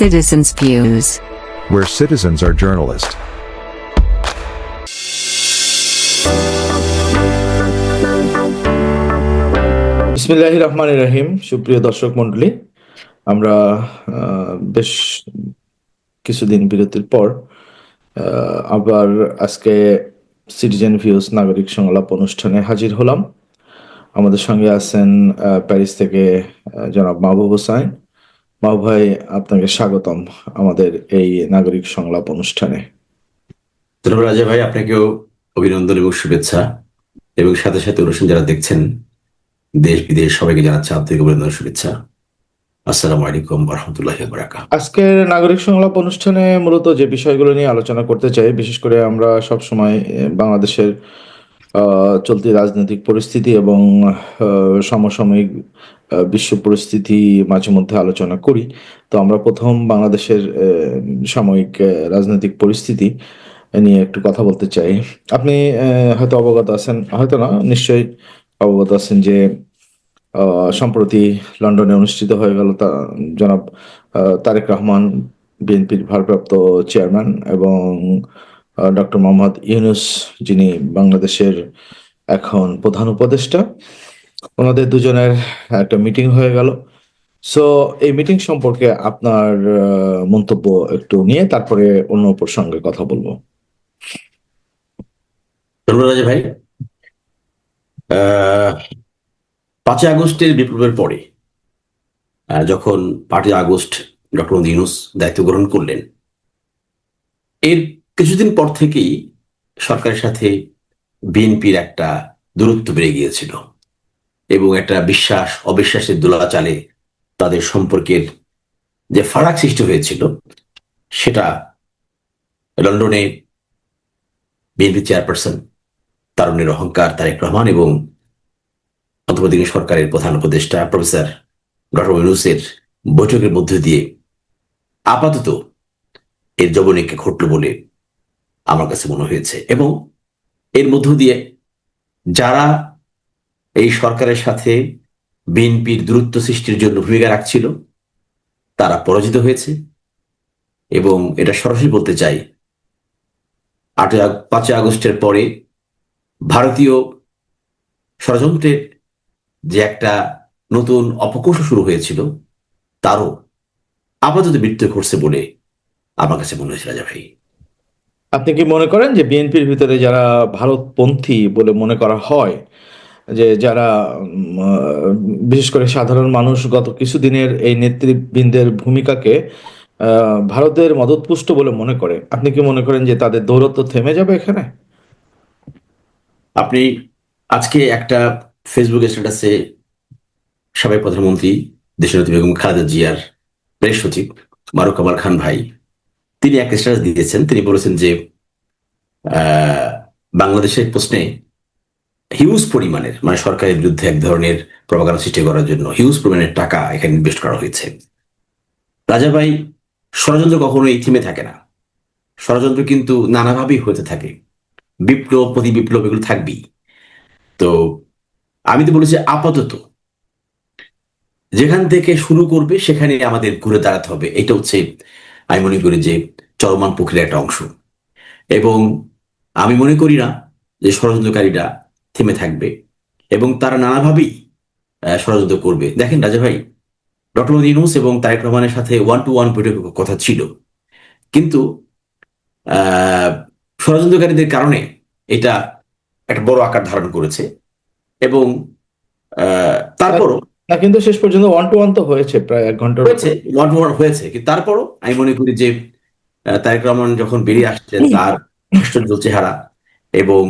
Citizens' Views. where citizens are journalists. বিসমিল্লাহ রহমান রহিম সুপ্রিয় দর্শক মন্ডলী আমরা আহ, বেশ কিছুদিন বিরতির পর আহ, আবার আজকে সিটিজেন ভিউজ নাগরিক সংলাপ অনুষ্ঠানে হাজির হলাম আমাদের সঙ্গে আছেন আহ, প্যারিস থেকে জনাব মাহবুব হোসাইন মাহবুব ভাই আপনাকে স্বাগতম আমাদের এই নাগরিক সংলাপ অনুষ্ঠানে। ধন্যবাদ রাজা ভাই আপনাকেও অভিনন্দন এবং শুভেচ্ছা। এবং সাথে সাথে অনুষ্ঠান যারা দেখছেন দেশ বিদেশ সবাইকে জানাচ্ছে আন্তরিক অভিনন্দন শুভেচ্ছা। আসসালামু আলাইকুম রহমতুল্লাহ বারাকা আজকের নাগরিক সংলাপ অনুষ্ঠানে মূলত যে বিষয়গুলো নিয়ে আলোচনা করতে চাই বিশেষ করে আমরা সব সময় বাংলাদেশের চলতি রাজনৈতিক পরিস্থিতি এবং সমসাময়িক বিশ্ব পরিস্থিতি মাঝে মধ্যে আলোচনা করি। তো আমরা প্রথম বাংলাদেশের সাময়িক রাজনৈতিক পরিস্থিতি নিয়ে একটু কথা বলতে চাই। আপনি হয়তো অবগত আছেন, হয়তো না, নিশ্চয়ই অবগত আছেন যে সম্প্রতি লন্ডনে অনুষ্ঠিত হয়ে গেল তা, জনাব তারেক রহমান, বিএনপির ভারপ্রাপ্ত চেয়ারম্যান এবং ডক্টর মোহাম্মদ ইউনুস, যিনি বাংলাদেশের এখন প্রধান উপদেষ্টা, ওনাদের দুজনের একটা মিটিং হয়ে গেল। সো এই মিটিং সম্পর্কে আপনার মন্তব্য একটু নিয়ে তারপরে অন্য প্রসঙ্গে কথা বলব। ভাই। পাঁচই আগস্টের বিপ্লবের পরে যখন পাঁচই আগস্ট ডক্টর ইউনুস দায়িত্ব গ্রহণ করলেন, এর কিছুদিন পর থেকেই সরকারের সাথে বিএনপির একটা দূরত্ব বেড়ে গিয়েছিল এবং একটা বিশ্বাস, অবিশ্বাসের দোলাচালে তাদের সম্পর্কের যে ফারাক সৃষ্টি হয়েছিল, সেটা লন্ডনে বিএনপি চেয়ারপারসন তারুণের অহংকার তারেক রহমান এবং অন্তর্বর্তী সরকারের প্রধান উপদেষ্টা প্রফেসর ডক্টর ইউনুসের বৈঠকের মধ্য দিয়ে আপাতত এর জবনিকা ঘটল বলে আমার কাছে মনে হয়েছে। এবং এর মধ্য দিয়ে যারা এই সরকারের সাথে বিএনপির দূরত্ব সৃষ্টির জন্য ভূমিকা রাখছিল, তারা পরাজিত হয়েছে। এবং এটা সরাসরি বলতে চাই, আটই পাঁচই আগস্টের পরে ভারতীয় ষড়যন্ত্রের যে একটা নতুন অপকৌশ শুরু হয়েছিল, তারও আপাতত মৃত্যু ঘটছে বলে আমার কাছে মনে হয়েছে, রাজা ভাই। আপনি কি মনে করেন যে বিএনপির ভিতরে যারা ভারতপন্থী বলে মনে করা হয়, যে যারা বিশেষ করে সাধারণ মানুষ গত কিছুদিনের এই নেতৃবৃন্দের ভূমিকাকে ভারতের মদতপুষ্ট বলে মনে করে, আপনি কি মনে করেন যে তাদের দৌরত্ব থেমে যাবে এখানে? আপনি আজকে একটা ফেসবুক স্ট্যাটাসে সাবেক প্রধানমন্ত্রী দেশনেত্রী বেগম খালেদা জিয়ার প্রেস সচিব মারুক কামাল খান ভাই তিনি একটা স্ট্যাটাস দিয়েছেন। তিনি বলেছেন যে বাংলাদেশের প্রশ্নে হিউজ পরিমাণের মানে সরকারের বিরুদ্ধে এক ধরনের প্রভাকার সৃষ্টি করার জন্য হিউজ পরিমাণের টাকা এখানে ইনভেস্ট করা হয়েছে। রাজা ভাই ষড়যন্ত্র এই থিমে থাকে না। ষড়যন্ত্র কিন্তু নানাভাবেই হতে থাকে। বিপ্লব প্রতি বিপ্লব এগুলো থাকবেই। তো আমি তো বলেছি আপাতত, যেখান থেকে শুরু করবে সেখানে আমাদের ঘুরে দাঁড়াতে হবে। এটা হচ্ছে আমি মনে করি যে চলমান প্রক্রিয়ার একটা অংশ। এবং আমি মনে করি না যে ষড়যন্ত্রকারীরা থেমে থাকবে এবং তারা নানাভাবেই ষড়যন্ত্র করবে। দেখেন রাজা ভাই, ডক্টর ইউনুস এবং তারেক রহমানের সাথে ওয়ান টু ওয়ান বৈঠকের কথা ছিল। কিন্তু ষড়যন্ত্রকারীদের কারণে এটা একটা বড় আকার ধারণ করেছে এবং তারপরও না কিন্তু শেষ পর্যন্ত ওয়ান টু ওয়ান তো হয়েছে প্রায় এক ঘণ্টা হয়েছে ওয়ান টু ওয়ান হয়েছে, কিন্তু তারপরও আমি মনে করি যে তারেক রহমান যখন বেরিয়ে আসছেন, তার আশ্চর্য চেহারা এবং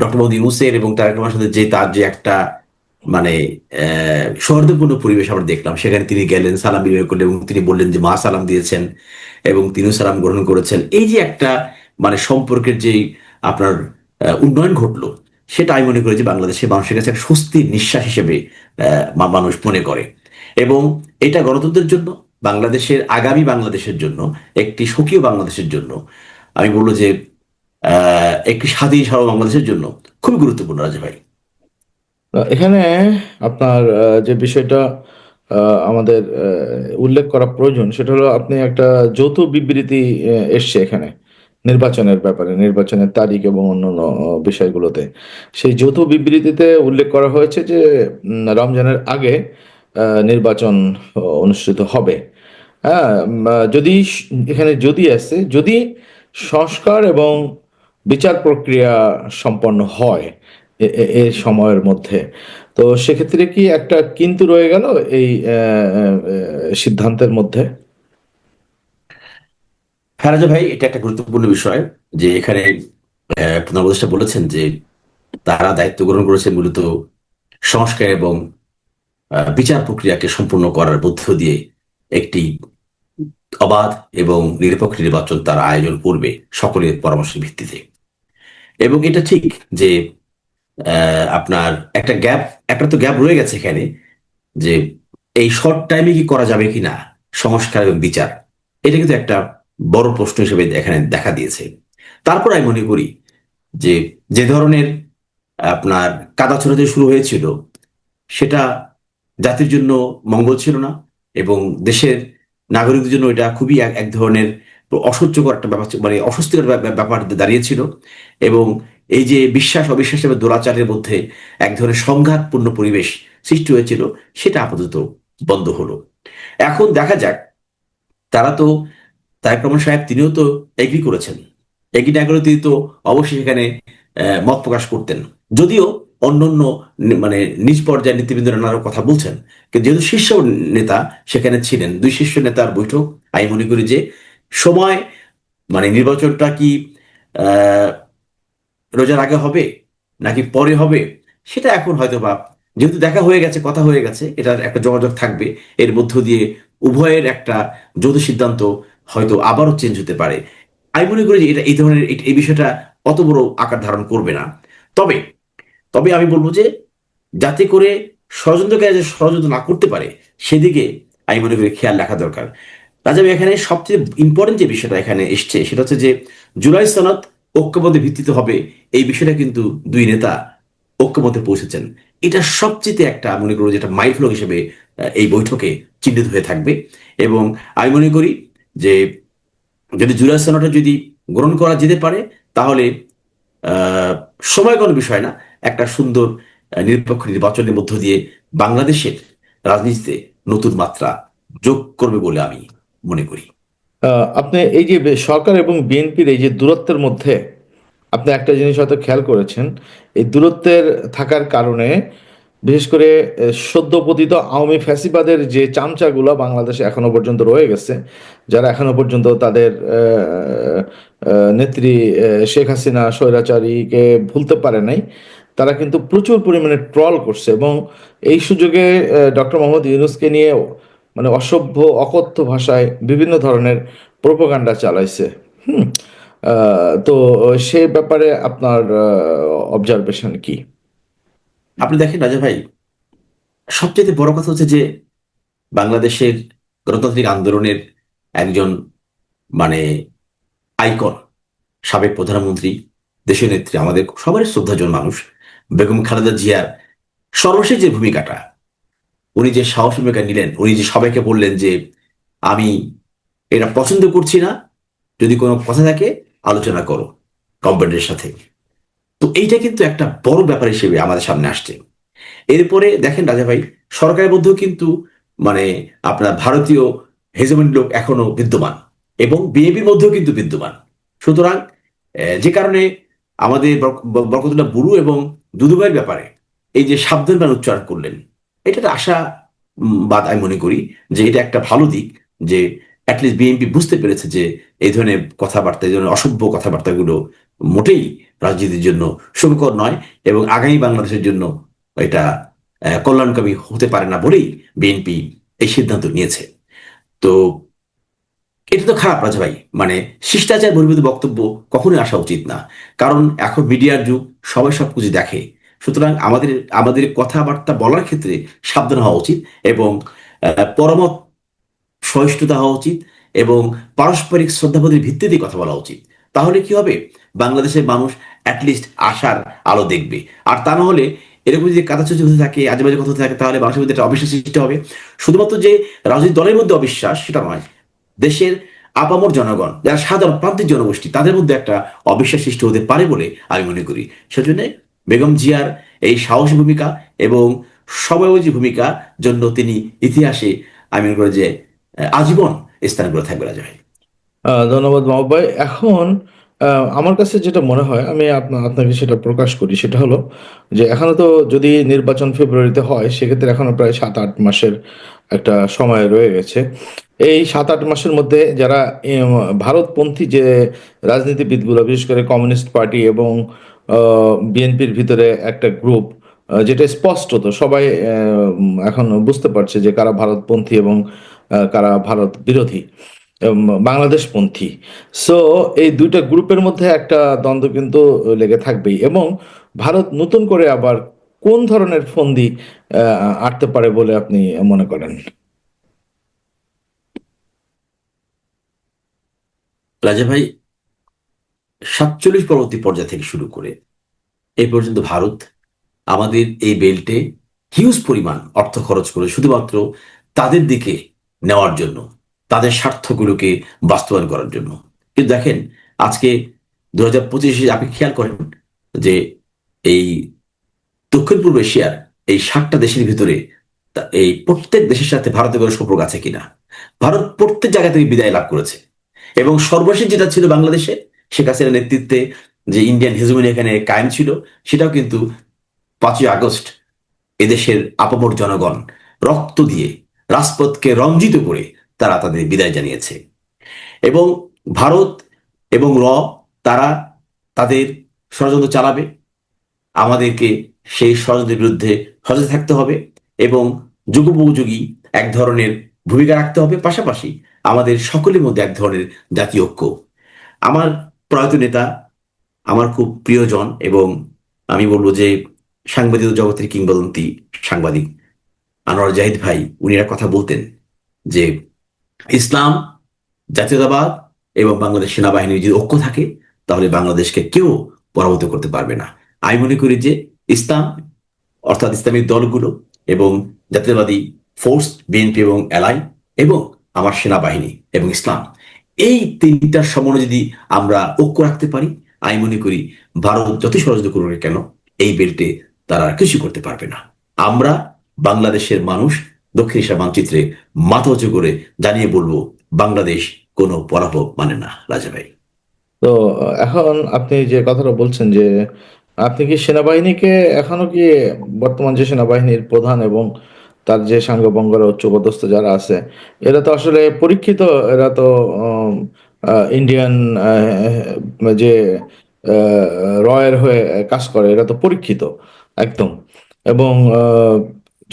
ডক্টর মোদী ইউনুসের এবং তারেক রহমানের সাথে যে তার যে একটা মানে সৌহার্দ্যপূর্ণ পরিবেশ আমরা দেখলাম, সেখানে তিনি গেলেন, সালাম বিনিময় করলেন এবং তিনি বললেন যে, মা সালাম দিয়েছেন এবং তিনিও সালাম গ্রহণ করেছেন। এই যে একটা মানে সম্পর্কের যে আপনার উন্নয়ন ঘটলো সেটা আমি মনে করি যে বাংলাদেশের মানুষের কাছে একটা স্বস্তির নিঃশ্বাস হিসেবে মানুষ মনে করে। এবং এটা গণতন্ত্রের জন্য, বাংলাদেশের আগামী বাংলাদেশের জন্য, একটি স্বকীয় বাংলাদেশের জন্য, আমি বলব যে একটি স্বাধীন সারা বাংলাদেশের জন্য খুবই গুরুত্বপূর্ণ, রাজা ভাই। এখানে আপনার যে বিষয়টা আমাদের উল্লেখ করা প্রয়োজন, সেটা হলো আপনি একটা যৌথ বিবৃতি এসছে এখানে। নির্বাচনের ব্যাপারে, নির্বাচনের তারিখ এবং অন্যান্য বিষয়গুলোতে। সেই যৌথ বিবৃতিতে উল্লেখ করা হয়েছে যে রমজানের আগে নির্বাচন অনুষ্ঠিত হবে। হ্যাঁ যদি এখানে যদি আছে যদি সংস্কার এবং বিচার প্রক্রিয়া সম্পন্ন হয়, এ- সময়ের মধ্যে, তো সেক্ষেত্রে কি একটা কিন্তু রয়ে গেল এই সিদ্ধান্তের মধ্যে? হ্যাঁ রাজা ভাই, এটা একটা গুরুত্বপূর্ণ বিষয় যে এখানে উপদেষ্টা বলেছেন যে তারা দায়িত্ব গ্রহণ করেছে মূলত সংস্কার এবং বিচার প্রক্রিয়াকে সম্পূর্ণ করার মধ্য দিয়ে একটি অবাধ এবং নিরপেক্ষ নির্বাচন তারা আয়োজন করবে সকলের পরামর্শের ভিত্তিতে। এবং এটা ঠিক যে আপনার একটা গ্যাপ, একটা তো গ্যাপ রয়ে গেছে এখানে যে এই শর্ট টাইমে কি করা যাবে কিনা সংস্কার এবং বিচার, এটা কিন্তু একটা বড় প্রশ্ন হিসেবে এখানে দেখা দিয়েছে। তারপর আমি মনে করি যে যে ধরনের, আপনার কাদা ছড়াতে শুরু হয়েছিল, সেটা জাতির জন্য মঙ্গল ছিল না এবং দেশের নাগরিকদের জন্য এটা খুবই এক ধরনের অসহ্যকর একটা ব্যাপার মানে অস্বস্তিকর ব্যাপ- ব্যাপ- ব্যাপার দাঁড়িয়েছিল এবং এই যে বিশ্বাস, অবিশ্বাস এবং দোলাচারের মধ্যে এক ধরনের সংঘাতপূর্ণ পরিবেশ সৃষ্টি হয়েছিল, সেটা আপাতত বন্ধ হলো। এখন দেখা যাক, তারা তো তারেক রহমান সাহেব তিনিও তো এগ্রি করেছেন। এগ্রি না করে তিনি তো অবশ্যই সেখানে মত প্রকাশ করতেন। যদিও অন্যান্য নি- মানে নিজ পর্যায়ের নেতৃবৃন্দরা নানা কথা বলছেন, কিন্তু যেহেতু শীর্ষ নেতা সেখানে ছিলেন, দুই শীর্ষ নেতার বৈঠক, আমি মনে করি যে সময় মানে নির্বাচনটা কি রোজার আগে হবে নাকি পরে হবে, সেটা এখন হয়তো বা যেহেতু দেখা হয়ে গেছে, কথা হয়ে গেছে, এটার একটা যোগাযোগ থাকবে, এর মধ্য দিয়ে উভয়ের একটা যৌথ সিদ্ধান্ত হয়তো আবারও চেঞ্জ হতে পারে। আমি মনে করি যে এটা এই ধরনের এই- বিষয়টা অত বড় আকার ধারণ করবে না। তবে তবে আমি বলব যে যাতে করে ষড়যন্ত্রকারী যে ষড়যন্ত্র না করতে পারে, সেদিকে আমি মনে করি খেয়াল রাখা দরকার। রাজা এখানে সবচেয়ে ইম্পর্টেন্ট যে বিষয়টা এখানে এসছে, সেটা হচ্ছে যে জুলাই সনদ ঐক্যবদ্ধে ভিত্তিতে হবে এই বিষয়টা কিন্তু দুই নেতা ঐক্যমতে পৌঁছেছেন। এটা সবচেয়ে একটা মনে করো যেটা মাইলফলক হিসেবে এই বৈঠকে চিহ্নিত হয়ে থাকবে। এবং আমি মনে করি যে যদি জুলাই যদি গ্রহণ করা যেতে পারে, তাহলে সময় কোনো বিষয় না, একটা সুন্দর নিরপেক্ষ নির্বাচনের মধ্য দিয়ে বাংলাদেশের রাজনীতিতে নতুন মাত্রা যোগ করবে বলে আমি মনে করি। আপনি এই যে সরকার এবং বিএনপির এই যে দূরত্বের মধ্যে আপনি একটা জিনিস হয়তো খেয়াল করেছেন, এই দূরত্বের থাকার কারণে বিশেষ করে আহ, সদ্যপতিত আওয়ামী ফ্যাসিবাদের যে চামচাগুলো বাংলাদেশে এখনও পর্যন্ত রয়ে গেছে যারা এখনও পর্যন্ত তাদের নেত্রী শেখ হাসিনা স্বৈরাচারীকে ভুলতে পারে নাই তারা কিন্তু প্রচুর পরিমাণে ট্রল করছে এবং এই সুযোগে ডক্টর মোহাম্মদ ইউনুসকে নিয়ে মানে অসভ্য অকথ্য ভাষায় বিভিন্ন ধরনের প্রোপাগান্ডা চালাইছে। হুম তো সে ব্যাপারে আপনার অবজারভেশন কি? আপনি দেখেন রাজা ভাই সবচেয়ে বড় কথা হচ্ছে যে বাংলাদেশের গণতান্ত্রিক আন্দোলনের একজন মানে আইকন, সাবেক প্রধানমন্ত্রী দেশের নেত্রী, আমাদের সবারই শ্রদ্ধাজন মানুষ, বেগম খালেদা জিয়ার সর্বশেষ যে ভূমিকাটা, উনি যে সাহস ভূমিকা নিলেন, উনি যে সবাইকে বললেন যে আমি এটা পছন্দ করছি না, যদি কোনো কথা থাকে আলোচনা করো গভর্নমেন্টের সাথে। তো এইটা কিন্তু একটা বড় ব্যাপার হিসেবে আমাদের সামনে আসছে। এরপরে দেখেন রাজা ভাই, সরকারের মধ্যেও কিন্তু মানে আপনার ভারতীয় হেজমেন্ট লোক এখনও বিদ্যমান এবং বিএনপির মধ্যেও কিন্তু বিদ্যমান। সুতরাং যে কারণে আমাদের বরকতুল্লাহ বুড়ু এবং দুদুভাইয়ের ব্যাপারে এই যে সাবধান বাণ উচ্চারণ করলেন এটা আশা বাদ আমি মনে করি যে এটা একটা ভালো দিক যে অ্যাটলিস্ট বিএনপি বুঝতে পেরেছে যে এই ধরনের কথাবার্তা, এই ধরনের অসভ্য কথাবার্তাগুলো মোটেই রাজনীতির জন্য সুখকর নয় এবং আগামী বাংলাদেশের জন্য এটা কল্যাণকামী হতে পারে না বলেই বিএনপি এই সিদ্ধান্ত নিয়েছে। তো এটা তো খারাপ রাজা ভাই মানে শিষ্টাচার বহির্ভূত বক্তব্য কখনোই আসা উচিত না। কারণ এখন মিডিয়ার যুগ, সবাই সবকিছু দেখে। সুতরাং আমাদের আমাদের কথাবার্তা বলার ক্ষেত্রে সাবধান হওয়া উচিত এবং পরমত সহিষ্ণুতা হওয়া উচিত এবং পারস্পরিক শ্রদ্ধাবোধের ভিত্তিতে কথা বলা উচিত। তাহলে কি হবে? বাংলাদেশের মানুষ অ্যাটলিস্ট আশার আলো দেখবে। আর তা না হলে এরকম যদি কাদাচুচি হতে থাকে, আজেবাজে কথা হতে থাকে, তাহলে মানুষের মধ্যে একটা অবিশ্বাস সৃষ্টি হবে। শুধুমাত্র যে রাজনৈতিক দলের মধ্যে অবিশ্বাস, সেটা নয়। দেশের আপামর জনগণ, যারা সাধারণ প্রান্তিক জনগোষ্ঠী, তাদের মধ্যে একটা অবিশ্বাস সৃষ্টি হতে পারে বলে আমি মনে করি। সেজন্য বেগম জিয়ার এই সাহসী ভূমিকা এবং সময়োজী ভূমিকার জন্য তিনি ইতিহাসে আমি মনে করি যে আজীবন স্থান করে থাকবে রাজা ভাই। ধন্যবাদ মাহবুব ভাই। এখন আমার কাছে যেটা মনে হয়, আমি আপনা- আপনাকে সেটা প্রকাশ করি, সেটা হলো যে এখনও তো যদি নির্বাচন ফেব্রুয়ারিতে হয়, সেক্ষেত্রে এখনও প্রায় সাত আট মাসের একটা সময় রয়ে গেছে। এই সাত আট মাসের মধ্যে যারা ভারতপন্থী যে রাজনীতিবিদগুলো, বিশেষ করে কমিউনিস্ট পার্টি এবং বিএনপির ভিতরে একটা গ্রুপ যেটা স্পষ্টত সবাই এখন বুঝতে পারছে যে কারা ভারতপন্থী এবং কারা ভারত বিরোধী বাংলাদেশপন্থী সো এই দুইটা গ্রুপের মধ্যে একটা দ্বন্দ্ব কিন্তু লেগে থাকবেই। এবং ভারত নতুন করে আবার কোন ধরনের ফন্দি আটতে পারে বলে আপনি মনে করেন? রাজা ভাই, সাতচল্লিশ পরবর্তী পর্যায় থেকে শুরু করে এই পর্যন্ত ভারত আমাদের এই বেল্টে হিউজ পরিমাণ অর্থ খরচ করে, শুধুমাত্র তাদের দিকে নেওয়ার জন্য, তাদের স্বার্থগুলোকে বাস্তবায়ন করার জন্য। কিন্তু দেখেন, আজকে দু হাজার পঁচিশে আপনি খেয়াল করেন যে এই দক্ষিণ পূর্ব এশিয়ার এই সাতটা দেশের ভিতরে এই প্রত্যেক দেশের সাথে ভারতের কোনো সম্পর্ক আছে কিনা? ভারত প্রত্যেক জায়গা থেকে বিদায় লাভ করেছে। এবং সর্বশেষ যেটা ছিল বাংলাদেশে, শেখ হাসিনার নেতৃত্বে যে ইন্ডিয়ান হেজমনি এখানে কায়েম ছিল, সেটাও কিন্তু পাঁচই আগস্ট এদেশের আপামর জনগণ রক্ত দিয়ে রাজপথকে রঞ্জিত করে তারা তাদের বিদায় জানিয়েছে। এবং ভারত এবং র, তারা তাদের ষড়যন্ত্র চালাবে। আমাদেরকে সেই ষড়যন্ত্রের বিরুদ্ধে সচেতন থাকতে হবে এবং যুগোপযোগী এক ধরনের ভূমিকা রাখতে হবে। পাশাপাশি আমাদের সকলের মধ্যে এক ধরনের জাতীয় ঐক্য। আমার প্রয়াত নেতা, আমার খুব প্রিয়জন এবং আমি বলব যে সাংবাদিক জগতের কিংবদন্তি সাংবাদিক। আনোয়ার জাহিদ ভাই উনি একটা কথা বলতেন যে ইসলাম, জাতীয়তাবাদ এবং বাংলাদেশ সেনাবাহিনীর যদি ঐক্য থাকে, তাহলে বাংলাদেশকে কেউ পরাভূত করতে পারবে না। আমি মনে করি যে ইসলাম, অর্থাৎ ইসলামিক দলগুলো এবং জাতীয়তাবাদী ফোর্স বিএনপি এবং এলআই এবং আমার সেনাবাহিনী এবং ইসলাম, এই তিনটার সমন্বয় যদি আমরা ঐক্য রাখতে পারি, আমি মনে করি ভারত যতই ষড়যন্ত্র করুক না কেন, এই বেল্টে তারা কিছু করতে পারবে না। আমরা বাংলাদেশের মানুষ দক্ষিণ এশিয়া মানচিত্রে মাথা উঁচু করে জানিয়ে বলব, বাংলাদেশ কোনো পরাভব মানে না, রাজা ভাই। তো, এখন আপনি যে কথাটা বলছেন যে আপনি কি সেনাবাহিনীকে এখনও কি বর্তমান যে সেনাবাহিনীর প্রধান এবং তার যে সাঙ্গবঙ্গের উচ্চপদস্থ যারা আছে, এরা তো আসলে পরীক্ষিত, এরা তো ইন্ডিয়ান যে রয়ের হয়ে কাজ করে, এরা তো পরীক্ষিত, একদম। এবং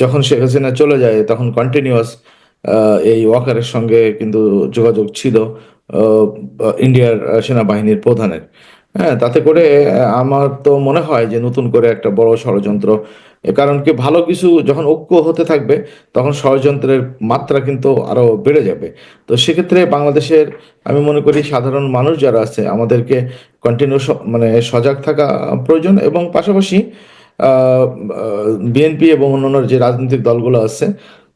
যখন শেখ হাসিনা চলে যায়, তখন কন্টিনিউয়াস এই ওয়াকারের সঙ্গে কিন্তু যোগাযোগ ছিল ইন্ডিয়ার সেনাবাহিনীর প্রধানের। হ্যাঁ তাতে করে আমার তো মনে হয় যে নতুন করে একটা বড় ষড়যন্ত্র কারণ কি ভালো কিছু যখন ঐক্য হতে থাকবে, তখন ষড়যন্ত্রের মাত্রা কিন্তু আরও বেড়ে যাবে। তো সেক্ষেত্রে বাংলাদেশের, আমি মনে করি সাধারণ মানুষ যারা আছে, আমাদেরকে কন্টিনিউ মানে সজাগ থাকা প্রয়োজন এবং পাশাপাশি বিএনপি এবং অন্যান্য যে রাজনৈতিক দলগুলো আছে,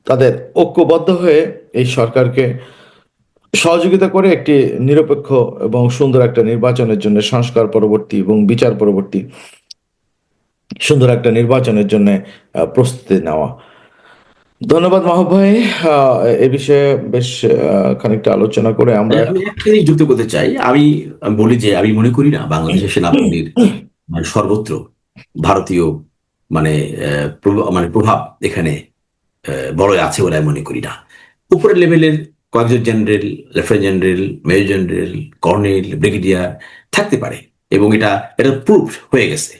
তাদের ঐক্যবদ্ধ হয়ে এই সরকারকে সহযোগিতা করে একটি নিরপেক্ষ এবং সুন্দর একটা নির্বাচনের জন্য, সংস্কার পরবর্তী এবং বিচার পরবর্তী সুন্দর একটা নির্বাচনের জন্য প্রস্তুতি নেওয়া। ধন্যবাদ মাহবুব ভাই। এ বিষয়ে বেশ খানিকটা আলোচনা করে আমরা যুক্ত করতে চাই। আমি আমি বলি যে, আমি মনে করি না বাংলাদেশের সেনাবাহিনীর মানে সর্বত্র ভারতীয় মানে মানে প্রভাব এখানে বড় আছে বলে আমি মনে করি না। উপরের লেভেলের কয়েকজন general lieutenant general major general colonel brigadier থাকতে পারে এবং এটা এটা প্রুফ হয়ে গেছে।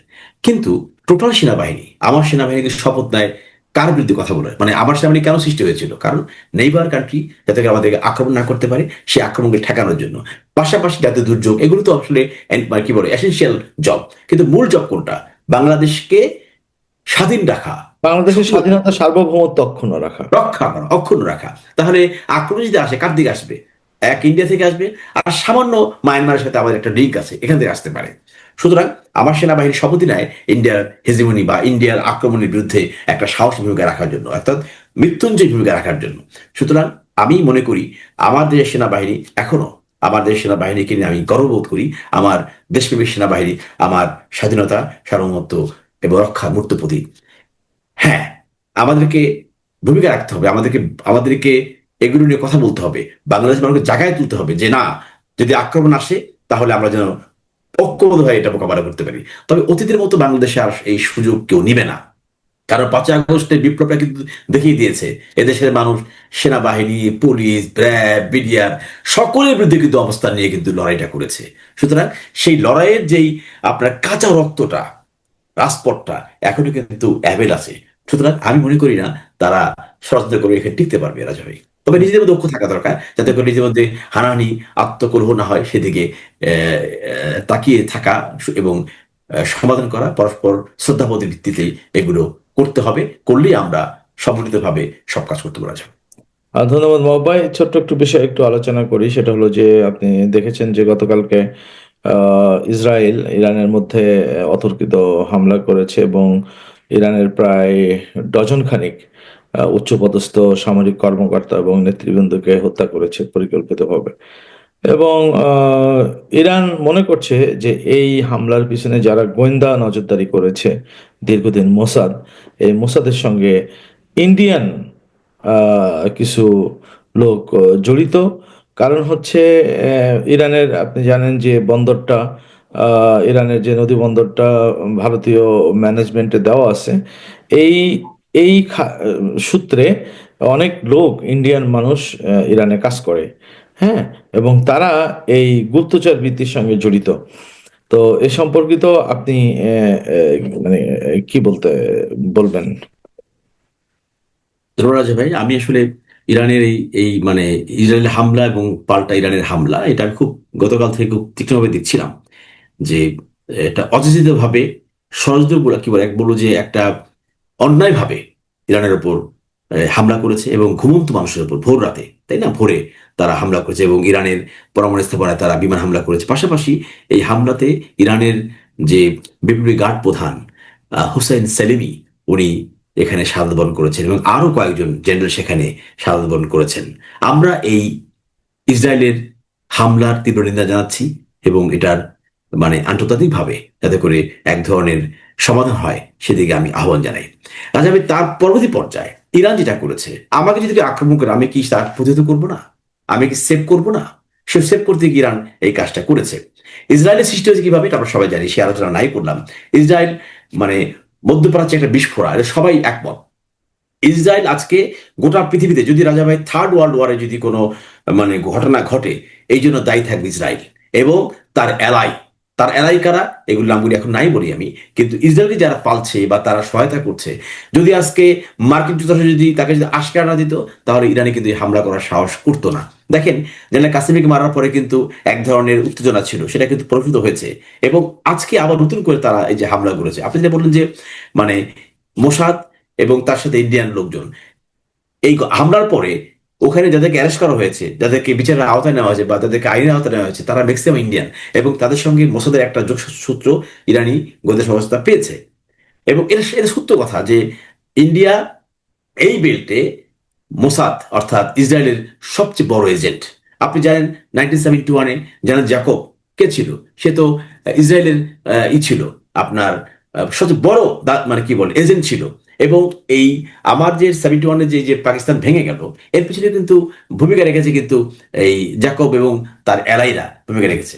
কিন্তু টোটাল সেনাবাহিনী, আমার সেনাবাহিনীকে শপথ নেয় কার বিরুদ্ধে কথা বলে মানে আমার সেনাবাহিনী কেন সৃষ্টি হয়েছিল? কারণ নেইবার কান্ট্রি যাতে আমাদেরকে আক্রমণ না করতে পারে, সে আক্রমণকে ঠেকানোর জন্য। পাশাপাশি জাতীয় দুর্যোগ, এগুলো তো আসলে মানে কি বলে এসেন্সিয়াল জব কিন্তু মূল জব কোনটা? বাংলাদেশকে স্বাধীন রাখা বাংলাদেশের স্বাধীনতা সার্বভৌমত্ব অক্ষুণ্ণ রাখা। রক্ষা করা অক্ষুণ্ণ রাখা। তাহলে আক্রমণ যদি আসে কার দিকে আসবে? এক ইন্ডিয়া থেকে আসবে। আর সামান্য মায়ানমারের সাথে আমাদের একটা লিঙ্ক আছে এখান থেকে আসতে পারে। সুতরাং আমার সেনাবাহিনী শপথই নেয় ইন্ডিয়ার হেজিমনি বা ইন্ডিয়ার আক্রমণের বিরুদ্ধে একটা সাহস ভূমিকা রাখার জন্য অর্থাৎ মৃত্যুঞ্জয় ভূমিকা রাখার জন্য। সুতরাং আমি মনে করি আমার দেশের সেনাবাহিনী এখনও আমার দেশের সেনাবাহিনীকে নিয়ে আমি গর্ববোধ করি। আমার দেশপ্রেমিক সেনাবাহিনী, আমার স্বাধীনতা, সার্বভৌমত্ব এবং রক্ষা মূর্ত প্রতীক হ্যাঁ আমাদেরকে ভূমিকা রাখতে হবে। আমাদেরকে আমাদেরকে এগুলো নিয়ে কথা বলতে হবে। বাংলাদেশ মানুষকে জায়গায় তুলতে হবে যে, না, যদি আক্রমণ আসে, তাহলে আমরা যেন ঐক্যবদ্ধ হয়ে এটা মোকাবেলা করতে পারি। তবে অতীতের মতো বাংলাদেশে আর এই সুযোগ কেউ নিবে না। কারণ পাঁচই আগস্টের বিপ্লবটা কিন্তু দেখিয়ে দিয়েছে। এদেশের মানুষ, সেনাবাহিনী, পুলিশ, র্যাব, বিডিআর সকলের বিরুদ্ধে কিন্তু অবস্থান নিয়ে কিন্তু লড়াইটা করেছে। সুতরাং সেই লড়াইয়ের যেই আপনার কাঁচা রক্তটা, রাজপথটা এখনও কিন্তু অ্যাভেল আছে। সুতরাং আমি মনে করি না তারা ষড়যন্ত্র করে এখানে টিকতে পারবে রাজা ভাই তবে নিজেদের মধ্যে দক্ষ থাকা দরকার, যাতে করে নিজেদের মধ্যে হানাহানি, আত্মকলহ না হয় সেদিকে তাকিয়ে থাকা এবং সমাধান করা, পরস্পর শ্রদ্ধাবোধের ভিত্তিতে এগুলো করতে হবে, করলেই আমরা সম্মিলিতভাবে সব কাজ করতে পারা যাবে। ধন্যবাদ মহবাই ছোট্ট একটু বিষয় একটু আলোচনা করি, সেটা হলো যে আপনি দেখেছেন যে গতকালকে ইসরায়েল ইরানের মধ্যে অতর্কিত হামলা করেছে এবং ইরানের প্রায় ডজন খানিক উচ্চপদস্থ সামরিক কর্মকর্তা এবং নেতৃবৃন্দকে হত্যা করেছে পরিকল্পিতভাবে। এবং ইরান মনে করছে যে এই হামলার পিছনে যারা গোয়েন্দা নজরদারি করেছে দীর্ঘদিন মোসাদ, এই মোসাদের সঙ্গে ইন্ডিয়ান কিছু লোক জড়িত। কারণ হচ্ছে ইরানের, আপনি জানেন যে বন্দরটা ইরানের যে নদী বন্দরটা ভারতীয় ম্যানেজমেন্টে দেওয়া আছে। এই এই সূত্রে অনেক লোক, ইন্ডিয়ান মানুষ ইরানে কাজ করে। হ্যাঁ এবং তারা এই গুপ্তচর বৃত্তির সঙ্গে জড়িত। তো এ সম্পর্কিত আপনি মানে কি বলতে, বলবেন? ধন্যবাদ ভাই, আমি আসলে ইরানের এই এই মানে ইসরায়েলের হামলা এবং পাল্টা ইরানের হামলা, এটা খুব গতকাল থেকে খুব তীক্ষ্ণভাবে দেখছিলাম যে এটা অযাচিতভাবে ষড়যন্ত্র কি বলে, এক বলব যে একটা অন্যায়ভাবে ইরানের ওপর হামলা করেছে এবং ঘুমন্ত মানুষের উপর ভোর রাতে। তাই না? ভোরে তারা হামলা করেছে এবং ইরানের পরমাণু স্থাপনায় তারা বিমান হামলা করেছে। পাশাপাশি এই হামলাতে ইরানের যে বিপ্লবী গার্ড প্রধান হুসাইন সেলিমি, উনি এখানে শাহাদত বরণ করেছেন এবং আরও কয়েকজন জেনারেল সেখানে শাহাদত বরণ করেছেন। আমরা এই ইসরায়েলের হামলার তীব্র নিন্দা জানাচ্ছি এবং এটার মানে আন্তর্জাতিকভাবে যাতে করে এক ধরনের সমাধান হয়, সেদিকে আমি আহ্বান জানাই। রাজা আমি তার পরবর্তী পর্যায়ে ইরান যেটা করেছে, আমাকে যদি আক্রমণ করে, আমি কি তার প্রতিহত করব না? আমি কি সেভ করব না? সে সেভ করতে গিয়ে ইরান এই কাজটা করেছে। ইসরায়েলের সৃষ্টি হয়েছে কীভাবে, এটা আমরা সবাই জানি সে আলোচনা নাই করলাম। ইসরায়েল মানে মধ্যপ্রাচ্যে একটা বিস্ফোরা এটা সবাই একমত। ইসরায়েল আজকে গোটা পৃথিবীতে, যদি রাজা ভাই থার্ড ওয়ার্ল্ড ওয়ারে যদি কোনো মানে ঘটনা ঘটে, এই জন্য দায়ী থাকবে ইসরায়েল এবং তার এলাই তার এলাই কারা, এগুলো নামগুলি এখন নাই বলি আমি। কিন্তু ইসরায়েলকে যারা পালছে বা তারা সহায়তা করছে, যদি আজকে মার্কিন যুক্তরাষ্ট্র যদি তাকে যদি আশকার না দিত, তাহলে ইরানে কিন্তু হামলা করার সাহস করতো না। দেখেন জেনারেল কাসিমিকে মারার পরে কিন্তু এক ধরনের উত্তেজনা ছিল, সেটা কিন্তু প্রফিত হয়েছে। এবং আজকে আবার নতুন করে তারা এই যে হামলা করেছে। আপনি যেটা বললেন যে মানে মোসাদ এবং তার সাথে ইন্ডিয়ান লোকজন, এই হামলার পরে ওখানে যাদেরকে অ্যারেস্ট করা হয়েছে, যাদেরকে বিচারের আওতায় নেওয়া হয়েছে বা যাদেরকে আইনের আওতায় নেওয়া হয়েছে, তারা ম্যাক্সিমাম ইন্ডিয়ান এবং তাদের সঙ্গে মোসাদের একটা যোগসূত্র ইরানি গোয়েন্দা সংস্থা পেয়েছে। এবং এটা এটা সত্য কথা যে ইন্ডিয়া এই বেল্টে মোসাদ অর্থাৎ ইসরায়েলের সবচেয়ে বড় এজেন্ট আপনি জানেন নাইনটিন সেভেন্টি ওয়ানে জানেন জ্যাকব কে ছিল? সে তো ইসরায়েলের ই ছিল। আপনার সবচেয়ে বড় মানে কি বলে এজেন্ট ছিল। এবং এই আমার যে সেভেন্টি ওয়ানে যে যে পাকিস্তান ভেঙে গেল, এর পিছনে কিন্তু ভূমিকা রেখেছে কিন্তু এই জ্যাকব এবং তার এলাইরা ভূমিকা রেখেছে।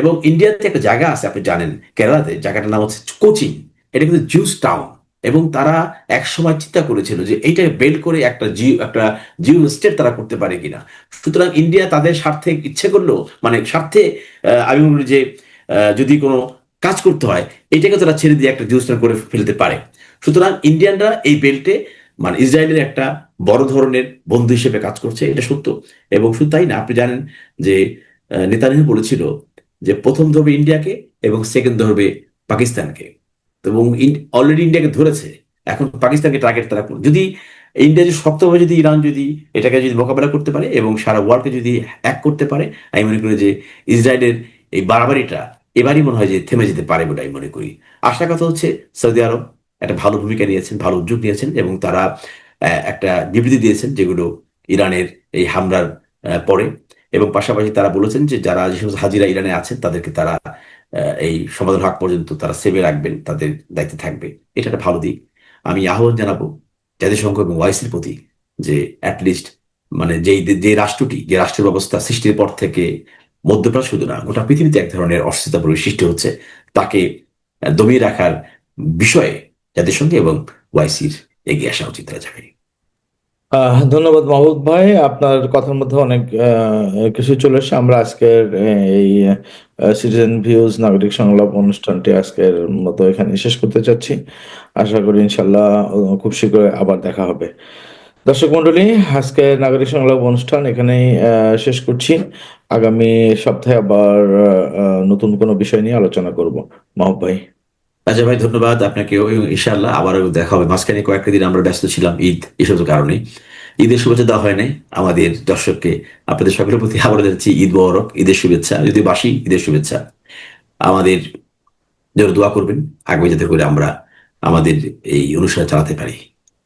এবং ইন্ডিয়াতে একটা জায়গা আছে, আপনি জানেন কেরালাতে জায়গাটার নাম হচ্ছে কোচিন এটা কিন্তু জুস টাউন এবং তারা এক সময় চিন্তা করেছিল যে এইটা বেল্ট করে একটা জিও একটা জিও স্টেট তারা করতে পারে কিনা। সুতরাং ইন্ডিয়া তাদের স্বার্থে ইচ্ছে করলেও মানে স্বার্থে আমি বলি যে যদি কোনো কাজ করতে হয় এটাকে তারা ছেড়ে দিয়ে একটা স্টেট করে ফেলতে পারে। সুতরাং ইন্ডিয়ানরা এই বেল্টে মানে ইসরায়েলের একটা বড় ধরনের বন্ধু হিসেবে কাজ করছে এটা সত্য। এবং শুধু তাই না আপনি জানেন যে আহ, বলেছিল যে প্রথম ধরবে ইন্ডিয়াকে এবং সেকেন্ড ধরবে পাকিস্তানকে। এবং অলরেডি ইন্ডিয়াকে ধরেছে এখন পাকিস্তানকে টার্গেট তারা। যদি ইন্ডিয়া যদি শক্তভাবে যদি ইরান যদি এটাকে যদি মোকাবেলা করতে পারে এবং সারা ওয়ার্ল্ডকে যদি এক করতে পারে আমি মনে করি যে ইসরায়েলের এই বাড়াবাড়িটা এবারই মনে হয় যে থেমে যেতে পারে বলে আমি মনে করি। আশা কথা হচ্ছে সৌদি আরব একটা ভালো ভূমিকা নিয়েছেন, ভালো উদ্যোগ নিয়েছেন এবং তারা একটা বিবৃতি দিয়েছেন যেগুলো ইরানের এই হামলার পরে এবং পাশাপাশি তারা বলেছেন যে যারা যে সমস্ত হাজিরা ইরানে আছেন তাদেরকে তারা এই সমাধান হক পর্যন্ত তারা সেভে রাখবেন, তাদের দায়িত্বে থাকবে। এটা একটা ভালো দিক। আমি আহ্বান জানাব জাতিসংঘ এবং ওয়াইসির প্রতি যে অ্যাটলিস্ট মানে যেই, যে রাষ্ট্রটি, যে রাষ্ট্র ব্যবস্থা সৃষ্টির পর থেকে মধ্যপ্রাচ্য শুধু না গোটা পৃথিবীতে এক ধরনের অস্থিরতা সৃষ্টি হচ্ছে তাকে দমিয়ে রাখার বিষয়ে জাতিসংঘ এবং ওয়াইসির এগিয়ে আসা উচিত আহ, ধন্যবাদ মাহবুব ভাই। আপনার কথার মধ্যে অনেক কিছু চলে এসেছে। আমরা আজকের এই সিটিজেন ভিউজ নাগরিক সংলাপ অনুষ্ঠানটি আজকের মতো এখানে শেষ করতে চাচ্ছি। আশা করি ইনশাল্লাহ খুব শীঘ্রই আবার দেখা হবে। দর্শক মন্ডলী, আজকে নাগরিক সংলাপ অনুষ্ঠান এখানেই শেষ করছি। আগামী সপ্তাহে আবার নতুন কোনো বিষয় নিয়ে আলোচনা করব। মাহবুব ভাই। আচ্ছা ভাই, ধন্যবাদ আপনাকে ইনশাআল্লাহ আবারও দেখা হবে। মাঝখানে কয়েকটা দিন আমরা ব্যস্ত ছিলাম ঈদ এসব কারণে ঈদের শুভেচ্ছা দেওয়া হয় নাই আমাদের দর্শককে। আপনাদের সকলের প্রতি আবার যাচ্ছি ঈদ মোবারক, ঈদের শুভেচ্ছা যদি বাসি ঈদের শুভেচ্ছা। আমাদের জন্য দোয়া করবেন, আগামী যাতে করে আমরা আমাদের এই অনুষ্ঠান চালাতে পারি।